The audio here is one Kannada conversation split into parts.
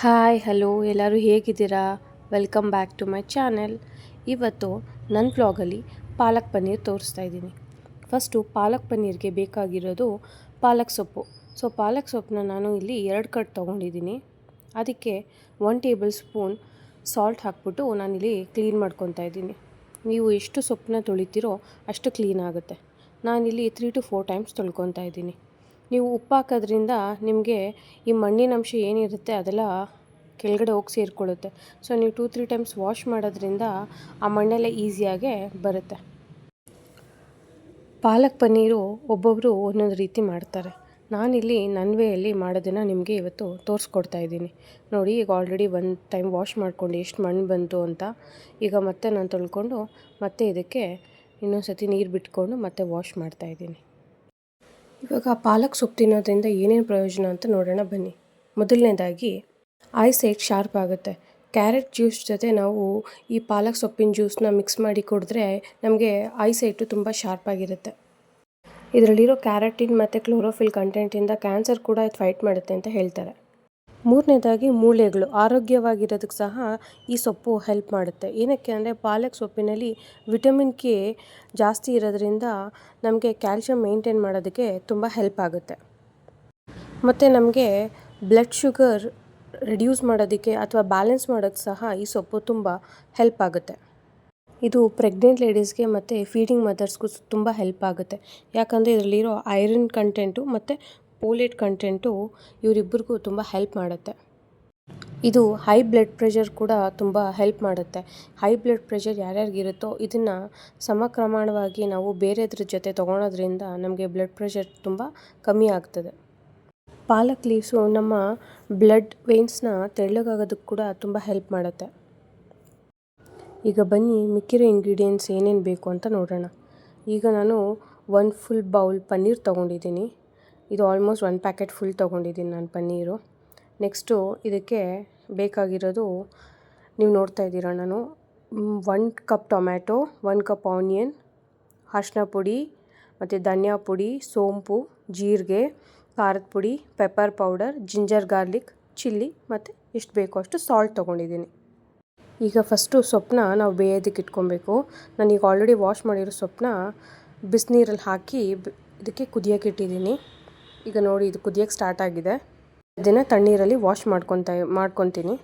ಹಾಯ್, ಹಲೋ, ಎಲ್ಲರೂ ಹೇಗಿದ್ದೀರಾ? Welcome back to my channel ಇವತ್ತು ನನ್ನ ಬ್ಲಾಗಲ್ಲಿ ಪಾಲಕ್ ಪನ್ನೀರ್ ತೋರಿಸ್ತಾ ಇದ್ದೀನಿ. ಫಸ್ಟು ಪಾಲಕ್ ಪನ್ನೀರ್ಗೆ ಬೇಕಾಗಿರೋದು ಪಾಲಕ್ ಸೊಪ್ಪು. ಸೊ ಪಾಲಕ್ ಸೊಪ್ಪನ್ನ ನಾನು ಇಲ್ಲಿ ಎರಡು ಕಟ್ ತೊಗೊಂಡಿದ್ದೀನಿ. ಅದಕ್ಕೆ ಒನ್ ಟೇಬಲ್ ಸ್ಪೂನ್ ಸಾಲ್ಟ್ ಹಾಕ್ಬಿಟ್ಟು ನಾನಿಲ್ಲಿ ಕ್ಲೀನ್ ಮಾಡ್ಕೊತಾ ಇದ್ದೀನಿ. ನೀವು ಎಷ್ಟು ಸೊಪ್ಪನ್ನ ತೊಳಿತೀರೋ ಅಷ್ಟು ಕ್ಲೀನ್ ಆಗುತ್ತೆ. ನಾನಿಲ್ಲಿ ತ್ರೀ ಟು ಫೋರ್ ಟೈಮ್ಸ್ ತೊಳ್ಕೊತಾ ಇದ್ದೀನಿ. ನೀವು ಉಪ್ಪು ಹಾಕೋದ್ರಿಂದ ನಿಮಗೆ ಈ ಮಣ್ಣಿನ ಅಂಶ ಏನಿರುತ್ತೆ ಅದೆಲ್ಲ ಕೆಳಗಡೆ ಹೋಗಿ ಸೇರಿಕೊಳ್ಳುತ್ತೆ. ಸೊ ನೀವು ಟೂ ತ್ರೀ ಟೈಮ್ಸ್ ವಾಶ್ ಮಾಡೋದ್ರಿಂದ ಆ ಮಣ್ಣೆಲ್ಲ ಈಸಿಯಾಗೆ ಬರುತ್ತೆ. ಪಾಲಕ್ ಪನ್ನೀರು ಒಬ್ಬೊಬ್ಬರು ಒಂದೊಂದು ರೀತಿ ಮಾಡ್ತಾರೆ. ನಾನಿಲ್ಲಿ ನನ್ನ ವೇಯಲ್ಲಿ ಮಾಡೋದನ್ನು ನಿಮಗೆ ಇವತ್ತು ತೋರಿಸ್ಕೊಡ್ತಾ ಇದ್ದೀನಿ. ನೋಡಿ, ಈಗ ಆಲ್ರೆಡಿ ಒಂದು ಟೈಮ್ ವಾಶ್ ಮಾಡ್ಕೊಂಡು ಎಷ್ಟು ಮಣ್ಣು ಬಂತು ಅಂತ. ಈಗ ಮತ್ತೆ ನಾನು ತೊಳ್ಕೊಂಡು ಮತ್ತೆ ಇದಕ್ಕೆ ಇನ್ನೊಂದು ಸತಿ ನೀರು ಬಿಟ್ಕೊಂಡು ಮತ್ತೆ ವಾಶ್ ಮಾಡ್ತಾ ಇದ್ದೀನಿ. ಇವಾಗ ಪಾಲಕ್ ಸೊಪ್ಪು ತಿನ್ನೋದ್ರಿಂದ ಏನೇನು ಪ್ರಯೋಜನ ಅಂತ ನೋಡೋಣ ಬನ್ನಿ. ಮೊದಲನೇದಾಗಿ ಐ ಸೈಟ್ ಶಾರ್ಪ್ ಆಗುತ್ತೆ? ಕ್ಯಾರೆಟ್ ಜ್ಯೂಸ್ ಜೊತೆ ನಾವು ಈ ಪಾಲಕ್ ಸೊಪ್ಪಿನ ಜ್ಯೂಸನ್ನ ಮಿಕ್ಸ್ ಮಾಡಿ ಕುಡಿದ್ರೆ ನಮಗೆ ಐ ಸೈಟು ತುಂಬ ಶಾರ್ಪ್ ಆಗಿರುತ್ತೆ. ಇದರಲ್ಲಿರೋ ಕ್ಯಾರೆಟಿನ್ ಮತ್ತು ಕ್ಲೋರೋಫಿಲ್ ಕಂಟೆಂಟಿಂದ ಕ್ಯಾನ್ಸರ್ ಕೂಡ ಇದು ಫೈಟ್ ಮಾಡುತ್ತೆ ಅಂತ ಹೇಳ್ತಾರೆ. ಮೂರನೇದಾಗಿ ಮೂಳೆಗಳು ಆರೋಗ್ಯವಾಗಿರೋದಕ್ಕೆ ಸಹ ಈ ಸೊಪ್ಪು ಹೆಲ್ಪ್ ಮಾಡುತ್ತೆ. ಏನಕ್ಕೆ ಅಂದರೆ ಪಾಲಕ್ ಸೊಪ್ಪಿನಲ್ಲಿ ವಿಟಮಿನ್ ಕೆ ಜಾಸ್ತಿ ಇರೋದ್ರಿಂದ ನಮಗೆ ಕ್ಯಾಲ್ಶಿಯಂ ಮೇಂಟೈನ್ ಮಾಡೋದಕ್ಕೆ ತುಂಬ ಹೆಲ್ಪ್ ಆಗುತ್ತೆ. ಮತ್ತು ನಮಗೆ ಬ್ಲಡ್ ಶುಗರ್ ರಿಡ್ಯೂಸ್ ಮಾಡೋದಕ್ಕೆ ಅಥವಾ ಬ್ಯಾಲೆನ್ಸ್ ಮಾಡೋಕ್ಕೆ ಸಹ ಈ ಸೊಪ್ಪು ತುಂಬ ಹೆಲ್ಪ್ ಆಗುತ್ತೆ. ಇದು ಪ್ರೆಗ್ನೆಂಟ್ ಲೇಡೀಸ್ಗೆ ಮತ್ತು ಫೀಡಿಂಗ್ ಮದರ್ಸ್ಗೂ ತುಂಬ ಹೆಲ್ಪ್ ಆಗುತ್ತೆ. ಯಾಕಂದರೆ ಇದರಲ್ಲಿರೋ ಐರನ್ ಕಂಟೆಂಟು ಮತ್ತು ಪೋಲೇಟ್ ಕಂಟೆಂಟು ಇವರಿಬ್ಬರಿಗೂ ತುಂಬ ಹೆಲ್ಪ್ ಮಾಡುತ್ತೆ. ಇದು ಹೈ ಬ್ಲಡ್ ಪ್ರೆಷರ್ ಕೂಡ ತುಂಬ ಹೆಲ್ಪ್ ಮಾಡುತ್ತೆ. ಹೈ ಬ್ಲಡ್ ಪ್ರೆಷರ್ ಯಾರ್ಯಾರಿಗಿರುತ್ತೋ ಇದನ್ನು ಸಮಕ್ರಮಾಣವಾಗಿ ನಾವು ಬೇರೆದ್ರ ಜೊತೆ ತೊಗೊಳೋದ್ರಿಂದ ನಮಗೆ ಬ್ಲಡ್ ಪ್ರೆಷರ್ ತುಂಬ ಕಮ್ಮಿ ಆಗ್ತದೆ. ಪಾಲಕ್ ಲೀವ್ಸು ನಮ್ಮ ಬ್ಲಡ್ ವೇನ್ಸ್ನ ತೆಳ್ಳಗಾಗೋದಕ್ಕೆ ಕೂಡ ತುಂಬ ಹೆಲ್ಪ್ ಮಾಡುತ್ತೆ. ಈಗ ಬನ್ನಿ ಮಿಕ್ಕಿರೋ ಇಂಗ್ರೀಡಿಯೆಂಟ್ಸ್ ಏನೇನು ಬೇಕು ಅಂತ ನೋಡೋಣ. ಈಗ ನಾನು ಒನ್ ಫುಲ್ ಬೌಲ್ ಪನ್ನೀರ್ ತೊಗೊಂಡಿದ್ದೀನಿ. ಇದು ಆಲ್ಮೋಸ್ಟ್ ಒನ್ ಪ್ಯಾಕೆಟ್ ಫುಲ್ ತೊಗೊಂಡಿದ್ದೀನಿ ನಾನು ಪನ್ನೀರು. ನೆಕ್ಸ್ಟು ಇದಕ್ಕೆ ಬೇಕಾಗಿರೋದು ನೀವು ನೋಡ್ತಾ ಇದ್ದೀರ ನಾನು one cup tomato one cup onion ಅರ್ಶಿನ ಪುಡಿ, ಮತ್ತು ಧನಿಯಾ ಪುಡಿ, ಸೋಂಪು, ಜೀರಿಗೆ ಖಾರದ ಪುಡಿ pepper powder ginger garlic chilli ಮತ್ತು ಎಷ್ಟು ಬೇಕೋ ಅಷ್ಟು ಸಾಲ್ಟ್ ತೊಗೊಂಡಿದ್ದೀನಿ. ಈಗ ಫಸ್ಟು ಸೊಪ್ಪನ್ನ ನಾವು ಬೇಯೋದಕ್ಕೆ ಇಟ್ಕೊಬೇಕು. ನಾನೀಗ ಆಲ್ರೆಡಿ ವಾಶ್ ಮಾಡಿರೋ ಸೊಪ್ಪನ್ನ ಬಿಸಿನೀರಲ್ಲಿ ಹಾಕಿ ಇದಕ್ಕೆ ಕುದಿಯೋಕೆ ಇಟ್ಟಿದ್ದೀನಿ. ಈಗ ನೋಡಿ ಇದು ಕುದಿಯೋಕ್ಕೆ ಸ್ಟಾರ್ಟ್ ಆಗಿದೆ. ಇದನ್ನು ತಣ್ಣೀರಲ್ಲಿ ವಾಶ್ ಮಾಡ್ಕೊತಾ, ಮಾಡ್ಕೊತೀನಿ.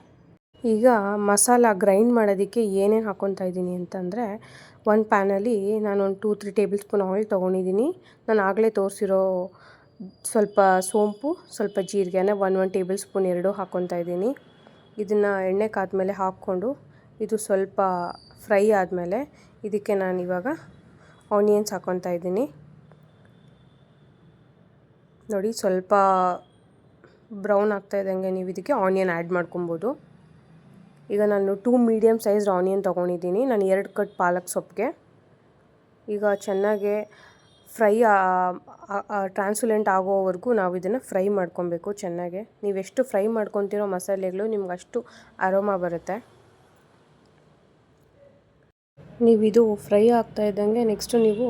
ಈಗ ಮಸಾಲ ಗ್ರೈಂಡ್ ಮಾಡೋದಕ್ಕೆ ಏನೇನು ಹಾಕ್ಕೊತಾ ಇದ್ದೀನಿ ಅಂತಂದರೆ, ಒಂದು ಪ್ಯಾನಲ್ಲಿ ನಾನು ಒಂದು two three table spoon oil ತೊಗೊಂಡಿದ್ದೀನಿ. ನಾನು ಆಗಲೇ ತೋರಿಸಿರೋ ಸ್ವಲ್ಪ ಸೋಂಪು, ಸ್ವಲ್ಪ ಜೀರಿಗೆನ ಒನ್ ಒನ್ ಟೇಬಲ್ ಸ್ಪೂನ್ ಎರಡು ಹಾಕ್ಕೊತಾ ಇದ್ದೀನಿ. ಇದನ್ನು ಎಣ್ಣೆ ಕಾದ್ಮೇಲೆ ಹಾಕ್ಕೊಂಡು, ಇದು ಸ್ವಲ್ಪ ಫ್ರೈ ಆದಮೇಲೆ ಇದಕ್ಕೆ ನಾನು ಇವಾಗ ಆನಿಯನ್ಸ್ ಹಾಕ್ಕೊತಾ ಇದ್ದೀನಿ. ನೋಡಿ, ಸ್ವಲ್ಪ ಬ್ರೌನ್ ಆಗ್ತಾ ಇದ್ದಂಗೆ ನೀವು ಇದಕ್ಕೆ ಆನಿಯನ್ ಆ್ಯಡ್ ಮಾಡ್ಕೊಬೋದು ಈಗ ನಾನು ಟೂ ಮೀಡಿಯಮ್ ಸೈಜ್ಡ್ ಆನಿಯನ್ ತೊಗೊಂಡಿದ್ದೀನಿ. ನಾನು ಎರಡು ಕಟ್ ಪಾಲಕ್ ಸೊಪ್ಪಿಗೆ ಈಗ ಚೆನ್ನಾಗೆ ಫ್ರೈ ಟ್ರಾನ್ಸುಲೆಂಟ್ ಆಗೋವರೆಗೂ ನಾವು ಇದನ್ನು ಫ್ರೈ ಮಾಡ್ಕೊಬೇಕು ಚೆನ್ನಾಗೆ. ನೀವೆಷ್ಟು ಫ್ರೈ ಮಾಡ್ಕೊತಿರೋ ಮಸಾಲೆಗಳು ನಿಮ್ಗೆ ಅಷ್ಟು ಅರೋಮಾ ಬರುತ್ತೆ. ನೀವು ಇದು ಫ್ರೈ ಆಗ್ತಾ ಇದ್ದಂಗೆ ನೆಕ್ಸ್ಟು ನೀವು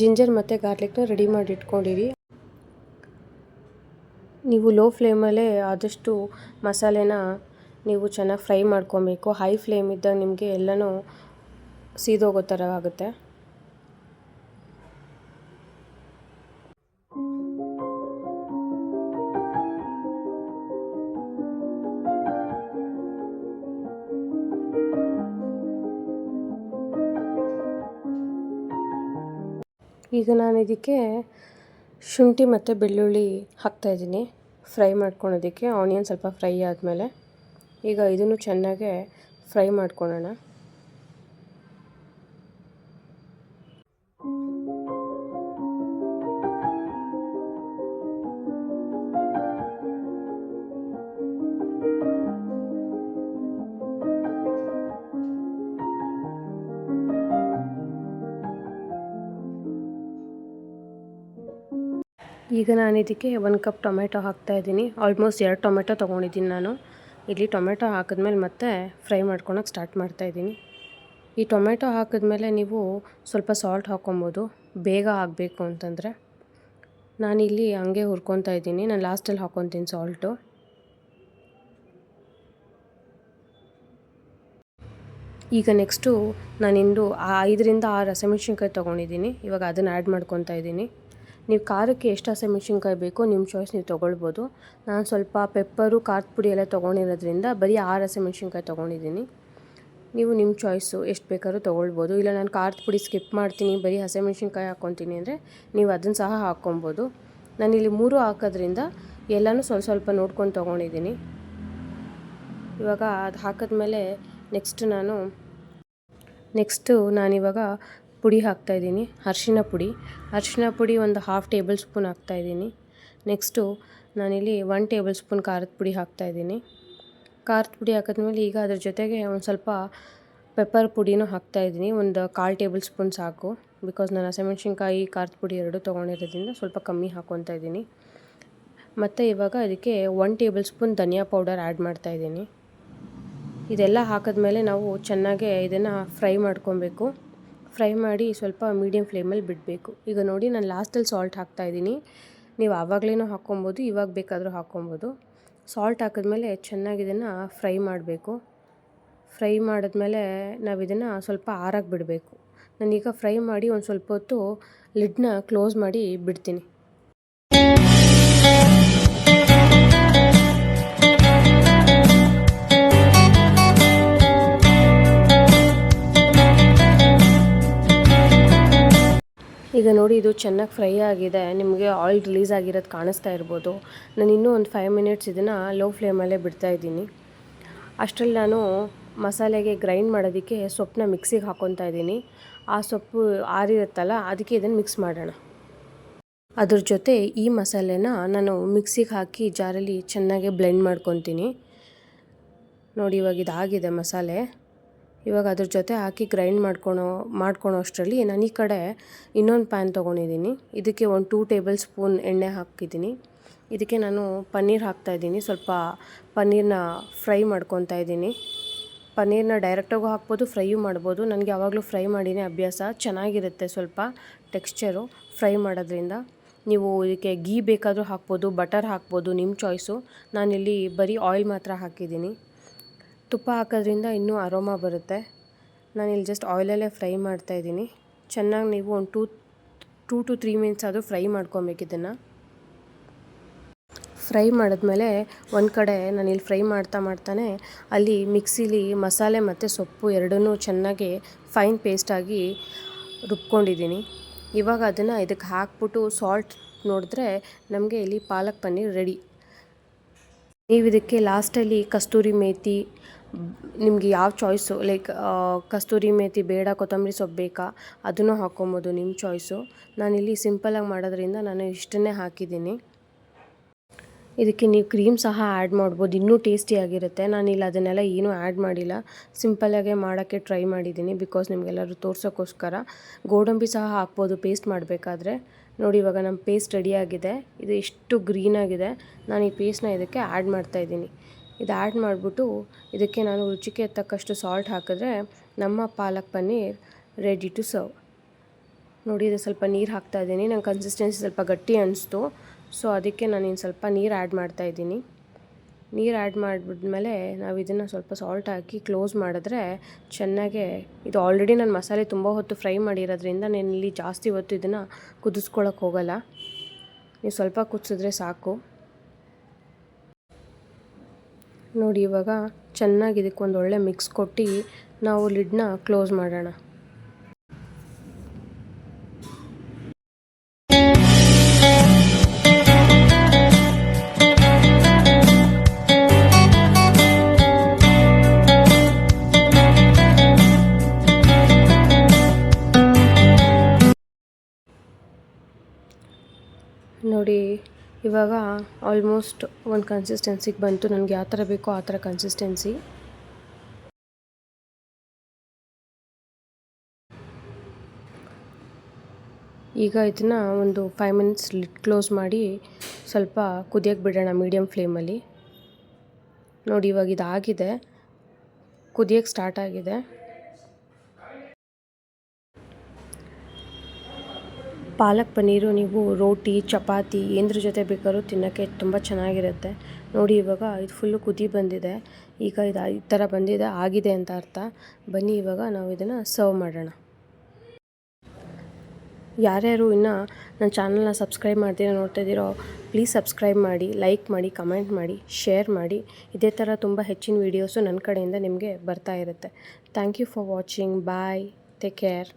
ಜಿಂಜರ್ ಮತ್ತು ಗಾರ್ಲಿಕ್ನ ರೆಡಿ ಮಾಡಿ ಇಟ್ಕೊಂಡಿರಿ. ನೀವು ಲೋ ಫ್ಲೇಮಲ್ಲೇ ಆದಷ್ಟು ಮಸಾಲೆನ ನೀವು ಚೆನ್ನಾಗಿ ಫ್ರೈ ಮಾಡ್ಕೊಬೇಕು. ಹೈ ಫ್ಲೇಮ್ ಇದ್ದಾಗ ನಿಮಗೆ ಎಲ್ಲನೂ ಸೀದೋಗೋ ಥರ ಆಗುತ್ತೆ. ಈಗ ನಾನು ಇದಕ್ಕೆ ಶುಂಠಿ ಮತ್ತು ಬೆಳ್ಳುಳ್ಳಿ ಹಾಕ್ತಾಯಿದ್ದೀನಿ ಫ್ರೈ ಮಾಡ್ಕೊಳೋದಕ್ಕೆ, ಆನಿಯನ್ ಸ್ವಲ್ಪ ಫ್ರೈ ಆದಮೇಲೆ. ಈಗ ಇದನ್ನು ಚೆನ್ನಾಗೆ ಫ್ರೈ ಮಾಡ್ಕೊಳ್ಳೋಣ ಈಗ ನಾನು ಇದಕ್ಕೆ ಒಂದು ಕಪ್ ಟೊಮೆಟೊ ಹಾಕ್ತಾಯಿದ್ದೀನಿ ಆಲ್ಮೋಸ್ಟ್ ಎರಡು ಟೊಮೆಟೊ ತೊಗೊಂಡಿದ್ದೀನಿ ನಾನು. ಇಲ್ಲಿ ಟೊಮೆಟೊ ಹಾಕಿದ್ಮೇಲೆ ಮತ್ತೆ ಫ್ರೈ ಮಾಡ್ಕೊಳಕ್ಕೆ ಸ್ಟಾರ್ಟ್ ಮಾಡ್ತಾ ಇದ್ದೀನಿ. ಈ ಟೊಮೆಟೊ ಹಾಕಿದ್ಮೇಲೆ ನೀವು ಸ್ವಲ್ಪ ಸಾಲ್ಟ್ ಹಾಕ್ಕೊಬೋದು ಬೇಗ ಆಗಬೇಕು ಅಂತಂದರೆ. ಇಲ್ಲಿ ಹಂಗೆ ಹುರ್ಕೊತಾ ಇದ್ದೀನಿ. ನಾನು ಲಾಸ್ಟಲ್ಲಿ ಹಾಕ್ಕೊತೀನಿ ಸಾಲ್ಟು ಈಗ ನೆಕ್ಸ್ಟು ನಾನಿಂದು ಐದರಿಂದ ಆರು ಹಸಿಮೆಣ್ಸಿನ್ಕಾಯಿ ತೊಗೊಂಡಿದ್ದೀನಿ. ಇವಾಗ ಅದನ್ನು ಆ್ಯಡ್ ಮಾಡ್ಕೊತಾ ಇದ್ದೀನಿ. ನೀವು ಖಾರಕ್ಕೆ ಎಷ್ಟು ಹಸಿಮೆಣ್ಸಿನ್ಕಾಯಿ ಬೇಕೋ ನಿಮ್ಮ ಚಾಯ್ಸ್ ನೀವು ತೊಗೊಳ್ಬೋದು. ನಾನು ಸ್ವಲ್ಪ ಪೆಪ್ಪರು ಖಾರದ ಪುಡಿ ಎಲ್ಲ ತೊಗೊಂಡಿರೋದ್ರಿಂದ ಬರೀ ಆರು ಹಸಿಮೆಣ್ಸಿನ್ಕಾಯಿ ತೊಗೊಂಡಿದ್ದೀನಿ. ನೀವು ನಿಮ್ಮ ಚಾಯ್ಸು ಎಷ್ಟು ಬೇಕಾದ್ರೂ ತೊಗೊಳ್ಬೋದು. ಇಲ್ಲ ನಾನು ಖಾರದ ಪುಡಿ ಸ್ಕಿಪ್ ಮಾಡ್ತೀನಿ, ಬರೀ ಹಸಿಮೆಣ್ಸಿನ್ಕಾಯಿ ಹಾಕ್ಕೊತೀನಿ ಅಂದರೆ ನೀವು ಅದನ್ನು ಸಹ ಹಾಕ್ಕೊಬೋದು ನಾನಿಲ್ಲಿ ಮೂರು ಹಾಕೋದ್ರಿಂದ ಎಲ್ಲನೂ ಸ್ವಲ್ಪ ಸ್ವಲ್ಪ ನೋಡ್ಕೊಂಡು ತೊಗೊಂಡಿದ್ದೀನಿ. ಇವಾಗ ಅದು ಹಾಕಿದ್ಮೇಲೆ ನೆಕ್ಸ್ಟ್ ನಾನು ನೆಕ್ಸ್ಟು ನಾನಿವಾಗ ಪುಡಿ ಹಾಕ್ತಾಯಿದ್ದೀನಿ ಅರ್ಶಿನ ಪುಡಿ. ಅರ್ಶಿಣ ಪುಡಿ ಒಂದು ಹಾಫ್ ಟೇಬಲ್ ಸ್ಪೂನ್ ಹಾಕ್ತಾಯಿದ್ದೀನಿ ನೆಕ್ಸ್ಟು ನಾನಿಲ್ಲಿ ಒನ್ ಟೇಬಲ್ ಸ್ಪೂನ್ ಖಾರದ ಪುಡಿ ಹಾಕ್ತಾಯಿದ್ದೀನಿ ಖಾರದ ಪುಡಿ ಹಾಕಿದ್ಮೇಲೆ ಈಗ ಅದ್ರ ಜೊತೆಗೆ ಒಂದು ಸ್ವಲ್ಪ ಪೆಪ್ಪರ್ ಪುಡಿನೂ ಹಾಕ್ತಾಯಿದ್ದೀನಿ ಒಂದು ಕಾಲು ಟೇಬಲ್ ಸ್ಪೂನ್ ಸಾಕು. ಬಿಕಾಸ್ ನಾನು ಹಸಿಮೆಣ್ಸಿನ್ಕಾಯಿ, ಖಾರದ ಪುಡಿ ಎರಡು ತೊಗೊಂಡಿರೋದ್ರಿಂದ ಸ್ವಲ್ಪ ಕಮ್ಮಿ ಹಾಕ್ಕೊತಾ ಇದ್ದೀನಿ. ಮತ್ತು ಇವಾಗ ಅದಕ್ಕೆ ಒನ್ ಟೇಬಲ್ ಸ್ಪೂನ್ ಧನಿಯಾ ಪೌಡರ್ ಆ್ಯಡ್ ಮಾಡ್ತಾಯಿದ್ದೀನಿ ಇದೆಲ್ಲ ಹಾಕಿದ್ಮೇಲೆ ನಾವು ಚೆನ್ನಾಗೆ ಇದನ್ನು ಫ್ರೈ ಮಾಡ್ಕೊಬೇಕು. ಫ್ರೈ ಮಾಡಿ ಸ್ವಲ್ಪ ಮೀಡಿಯಮ್ ಫ್ಲೇಮಲ್ಲಿ ಬಿಡಬೇಕು. ಈಗ ನೋಡಿ ನಾನು ಲಾಸ್ಟಲ್ಲಿ ಸಾಲ್ಟ್ ಹಾಕ್ತಾಯಿದ್ದೀನಿ ನೀವು ಆವಾಗಲೇನೂ ಹಾಕ್ಕೊಬೋದು, ಇವಾಗ ಬೇಕಾದರೂ ಹಾಕ್ಕೊಬೋದು. ಸಾಲ್ಟ್ ಹಾಕಿದ್ಮೇಲೆ ಚೆನ್ನಾಗಿ ಇದನ್ನು ಫ್ರೈ ಮಾಡಬೇಕು. ಫ್ರೈ ಮಾಡಿದ್ಮೇಲೆ ನಾವು ಇದನ್ನು ಸ್ವಲ್ಪ ಆರಾಗಿ ಬಿಡಬೇಕು. ನಾನೀಗ ಫ್ರೈ ಮಾಡಿ ಒಂದು ಸ್ವಲ್ಪ ಹೊತ್ತು ಲಿಡ್ನ ಕ್ಲೋಸ್ ಮಾಡಿ ಬಿಡ್ತೀನಿ. ಈಗ ನೋಡಿ ಇದು ಚೆನ್ನಾಗಿ ಫ್ರೈ ಆಗಿದೆ. ನಿಮಗೆ ಆಯಿಲ್ ರಿಲೀಸ್ ಆಗಿರೋದು ಕಾಣಿಸ್ತಾ ಇರ್ಬೋದು. ನಾನು ಇನ್ನೂ ಒಂದು ಫೈವ್ ಮಿನಿಟ್ಸ್ ಇದನ್ನು ಲೋ ಫ್ಲೇಮಲ್ಲೇ ಬಿಡ್ತಾ ಇದ್ದೀನಿ. ಅಷ್ಟರಲ್ಲಿ ನಾನು ಮಸಾಲೆಗೆ ಗ್ರೈಂಡ್ ಮಾಡೋದಕ್ಕೆ ಸೊಪ್ಪನ್ನ ಮಿಕ್ಸಿಗೆ ಹಾಕ್ಕೊತಾ ಇದ್ದೀನಿ. ಆ ಸೊಪ್ಪು ಆರಿರುತ್ತಲ್ಲ, ಅದಕ್ಕೆ ಇದನ್ನು ಮಿಕ್ಸ್ ಮಾಡೋಣ. ಅದ್ರ ಜೊತೆ ಈ ಮಸಾಲೆನ ನಾನು ಮಿಕ್ಸಿಗೆ ಹಾಕಿ ಜಾರಲ್ಲಿ ಚೆನ್ನಾಗಿ ಬ್ಲೆಂಡ್ ಮಾಡ್ಕೊತೀನಿ. ನೋಡಿ ಇವಾಗ ಇದಾಗಿದೆ ಮಸಾಲೆ. ಇವಾಗ ಅದ್ರ ಜೊತೆ ಹಾಕಿ ಗ್ರೈಂಡ್ ಮಾಡ್ಕೊಳೋ ಮಾಡ್ಕೊಳೋ ಅಷ್ಟರಲ್ಲಿ ನಾನು ಈ ಕಡೆ ಇನ್ನೊಂದು ಪ್ಯಾನ್ ತೊಗೊಂಡಿದ್ದೀನಿ ಇದಕ್ಕೆ ಒಂದು ಟೂ ಟೇಬಲ್ ಸ್ಪೂನ್ ಎಣ್ಣೆ ಹಾಕಿದ್ದೀನಿ ಇದಕ್ಕೆ ನಾನು ಪನ್ನೀರ್ ಹಾಕ್ತಾಯಿದ್ದೀನಿ ಸ್ವಲ್ಪ ಪನ್ನೀರನ್ನ ಫ್ರೈ ಮಾಡ್ಕೊತಾ ಇದ್ದೀನಿ ಪನ್ನೀರನ್ನ ಡೈರೆಕ್ಟಾಗೂ ಹಾಕ್ಬೋದು ಫ್ರೈಯೂ ಮಾಡ್ಬೋದು. ನನಗೆ ಯಾವಾಗಲೂ ಫ್ರೈ ಮಾಡಿನೇ ಅಭ್ಯಾಸ. ಚೆನ್ನಾಗಿರುತ್ತೆ ಸ್ವಲ್ಪ ಟೆಕ್ಸ್ಚರು ಫ್ರೈ ಮಾಡೋದ್ರಿಂದ. ನೀವು ಇದಕ್ಕೆ ಗೀ ಬೇಕಾದರೂ ಹಾಕ್ಬೋದು ಬಟರ್ ಹಾಕ್ಬೋದು ನಿಮ್ಮ ಚಾಯ್ಸು ನಾನಿಲ್ಲಿ ಬರೀ ಆಯಿಲ್ ಮಾತ್ರ ಹಾಕಿದ್ದೀನಿ ತುಪ್ಪ ಹಾಕೋದ್ರಿಂದ ಇನ್ನೂ ಅರೋಮಾ ಬರುತ್ತೆ. ನಾನಿಲ್ಲಿ ಜಸ್ಟ್ ಆಯಿಲಲ್ಲೇ ಫ್ರೈ ಮಾಡ್ತಾಯಿದ್ದೀನಿ ಚೆನ್ನಾಗಿ ನೀವು ಒಂದು two two to three minutes ಆದರೂ ಫ್ರೈ ಮಾಡ್ಕೊಬೇಕು ಇದನ್ನು. ಫ್ರೈ ಮಾಡಿದ್ಮೇಲೆ ಒಂದು ಕಡೆ ನಾನಿಲ್ಲಿ ಫ್ರೈ ಮಾಡ್ತಾ ಮಾಡ್ತಾನೆ. ಅಲ್ಲಿ ಮಿಕ್ಸಿಲಿ ಮಸಾಲೆ ಮತ್ತು ಸೊಪ್ಪು ಎರಡನ್ನೂ ಚೆನ್ನಾಗಿ ಫೈನ್ ಪೇಸ್ಟಾಗಿ ರುಬ್ಕೊಂಡಿದ್ದೀನಿ. ಇವಾಗ ಅದನ್ನು ಇದಕ್ಕೆ ಹಾಕ್ಬಿಟ್ಟು ಸಾಲ್ಟ್ ನೋಡಿದ್ರೆ ನಮಗೆ ಇಲ್ಲಿ ಪಾಲಕ್ ಪನ್ನೀರ್ ರೆಡಿ ನೀವು ಇದಕ್ಕೆ ಲಾಸ್ಟಲ್ಲಿ ಕಸ್ತೂರಿ ಮೇಥಿ ನಿಮಗೆ ಯಾವ ಚಾಯ್ಸು ಲೈಕ್ ಕಸ್ತೂರಿ ಮೇಥಿ ಬೇಡ, ಕೊತ್ತಂಬರಿ ಸೊಪ್ಪು ಬೇಕಾ? ಅದನ್ನು ಹಾಕ್ಕೊಬೋದು ನಿಮ್ಮ ಚಾಯ್ಸು ನಾನಿಲ್ಲಿ ಸಿಂಪಲಾಗಿ ಮಾಡೋದ್ರಿಂದ ನಾನು ಇಷ್ಟನ್ನೇ ಹಾಕಿದ್ದೀನಿ. ಇದಕ್ಕೆ ನೀವು ಕ್ರೀಮ್ ಸಹ ಆ್ಯಡ್ ಮಾಡ್ಬೋದು. ಇನ್ನೂ ಟೇಸ್ಟಿಯಾಗಿರುತ್ತೆ ನಾನಿಲ್ಲಿ ಅದನ್ನೆಲ್ಲ ಏನೂ ಆ್ಯಡ್ ಮಾಡಿಲ್ಲ. ಸಿಂಪಲಾಗೆ ಮಾಡೋಕ್ಕೆ ಟ್ರೈ ಮಾಡಿದ್ದೀನಿ ಬಿಕಾಸ್ ನಿಮಗೆಲ್ಲರೂ ತೋರ್ಸೋಕ್ಕೋಸ್ಕರ. ಗೋಡಂಬಿ ಸಹ ಹಾಕ್ಬೋದು ಪೇಸ್ಟ್ ಮಾಡಬೇಕಾದ್ರೆ. ನೋಡಿ, ಇವಾಗ ನಮ್ಮ ಪೇಸ್ಟ್ ರೆಡಿಯಾಗಿದೆ ಇದು ಎಷ್ಟು ಗ್ರೀನಾಗಿದೆ ನಾನು ಈ ಪೇಸ್ಟ್ನ ಇದಕ್ಕೆ ಆ್ಯಡ್ ಮಾಡ್ತಾಯಿದ್ದೀನಿ ಇದು ಆ್ಯಡ್ ಮಾಡಿಬಿಟ್ಟು ಇದಕ್ಕೆ ನಾನು ರುಚಿಗೆ ತಕ್ಕಷ್ಟು ಸಾಲ್ಟ್ ಹಾಕಿದ್ರೆ ನಮ್ಮ palak paneer ready to serve ನೋಡಿ, ಇದು ಸ್ವಲ್ಪ ನೀರು ಹಾಕ್ತಾ ಇದ್ದೀನಿ. ನಂಗೆ ಕನ್ಸಿಸ್ಟೆನ್ಸಿ ಸ್ವಲ್ಪ ಗಟ್ಟಿ ಅನಿಸ್ತು. ಸೊ ಅದಕ್ಕೆ ನಾನು ಇನ್ನು ಸ್ವಲ್ಪ ನೀರು ಆ್ಯಡ್ ಮಾಡ್ತಾ ಇದ್ದೀನಿ. ನೀರು ಆ್ಯಡ್ ಮಾಡಿಬಿಟ್ಮೇಲೆ ನಾವು ಇದನ್ನು ಸ್ವಲ್ಪ ಸಾಲ್ಟ್ ಹಾಕಿ ಕ್ಲೋಸ್ ಮಾಡಿದ್ರೆ ಚೆನ್ನಾಗೆ ಇದು ಆಲ್ರೆಡಿ ನಾನು ಮಸಾಲೆ ತುಂಬ ಹೊತ್ತು ಫ್ರೈ ಮಾಡಿರೋದ್ರಿಂದ ನಾನು ಇಲ್ಲಿ ಜಾಸ್ತಿ ಹೊತ್ತು ಇದನ್ನು ಕುದಿಸ್ಕೊಳಕ್ಕೆ ಹೋಗಲ್ಲ. ನೀವು ಸ್ವಲ್ಪ ಕುದಿಸಿದ್ರೆ ಸಾಕು. ನೋಡಿ ಇವಾಗ ಚೆನ್ನಾಗಿ ಇದಕ್ಕೊಂದು ಒಳ್ಳೆ ಮಿಕ್ಸ್ ಕೊಟ್ಟು ನಾವು ಲಿಡ್ನ ಕ್ಲೋಸ್ ಮಾಡೋಣ. ನೋಡಿ ಇವಾಗ ಆಲ್ಮೋಸ್ಟ್ ಒಂದು ಕನ್ಸಿಸ್ಟೆನ್ಸಿಗೆ ಬಂತು. ನನಗೆ ಯಾವ ಥರ ಬೇಕೋ ಆ ಥರ ಕನ್ಸಿಸ್ಟೆನ್ಸಿ ಈಗ ಇದನ್ನು ಒಂದು ಫೈವ್ ಮಿನಿಟ್ಸ್ ಲಿಟ್ ಕ್ಲೋಸ್ ಮಾಡಿ ಸ್ವಲ್ಪ ಕುದಿಯೋಕ್ಕೆ ಬಿಡೋಣ ಮೀಡಿಯಮ್ ಫ್ಲೇಮಲ್ಲಿ ನೋಡಿ ಇವಾಗ ಇದಾಗಿದೆ. ಕುದಿಯೋಕ್ಕೆ ಸ್ಟಾರ್ಟ್ ಆಗಿದೆ. ಪಾಲಕ್ ಪನ್ನೀರು ನೀವು ರೋಟಿ, ಚಪಾತಿ, ಏನದ್ರ ಜೊತೆ ಬೇಕಾದ್ರೂ ತಿನ್ನೋಕ್ಕೆ ತುಂಬ ಚೆನ್ನಾಗಿರುತ್ತೆ. ನೋಡಿ ಇವಾಗ ಇದು ಫುಲ್ಲು ಕುದಿ ಬಂದಿದೆ. ಈಗ ಇದು ಈ ಥರ ಬಂದಿದೆ, ಆಗಿದೆ ಅಂತ ಅರ್ಥ. ಬನ್ನಿ ಇವಾಗ ನಾವು ಇದನ್ನು ಸರ್ವ್ ಮಾಡೋಣ. ಯಾರ್ಯಾರು ಇನ್ನೂ ನನ್ನ ಚಾನಲ್ನ ಸಬ್ಸ್ಕ್ರೈಬ್ ಮಾಡ್ತೀರಾ, ನೋಡ್ತಾ ಇದ್ದೀರೋ ಪ್ಲೀಸ್ ಸಬ್ಸ್ಕ್ರೈಬ್ ಮಾಡಿ ಲೈಕ್ ಮಾಡಿ ಕಮೆಂಟ್ ಮಾಡಿ ಶೇರ್ ಮಾಡಿ. ಇದೇ ಥರ ತುಂಬ ಹೆಚ್ಚಿನ ವೀಡಿಯೋಸು ನನ್ನ ಕಡೆಯಿಂದ ನಿಮಗೆ ಬರ್ತಾ ಇರುತ್ತೆ. Thank you for watching bye take care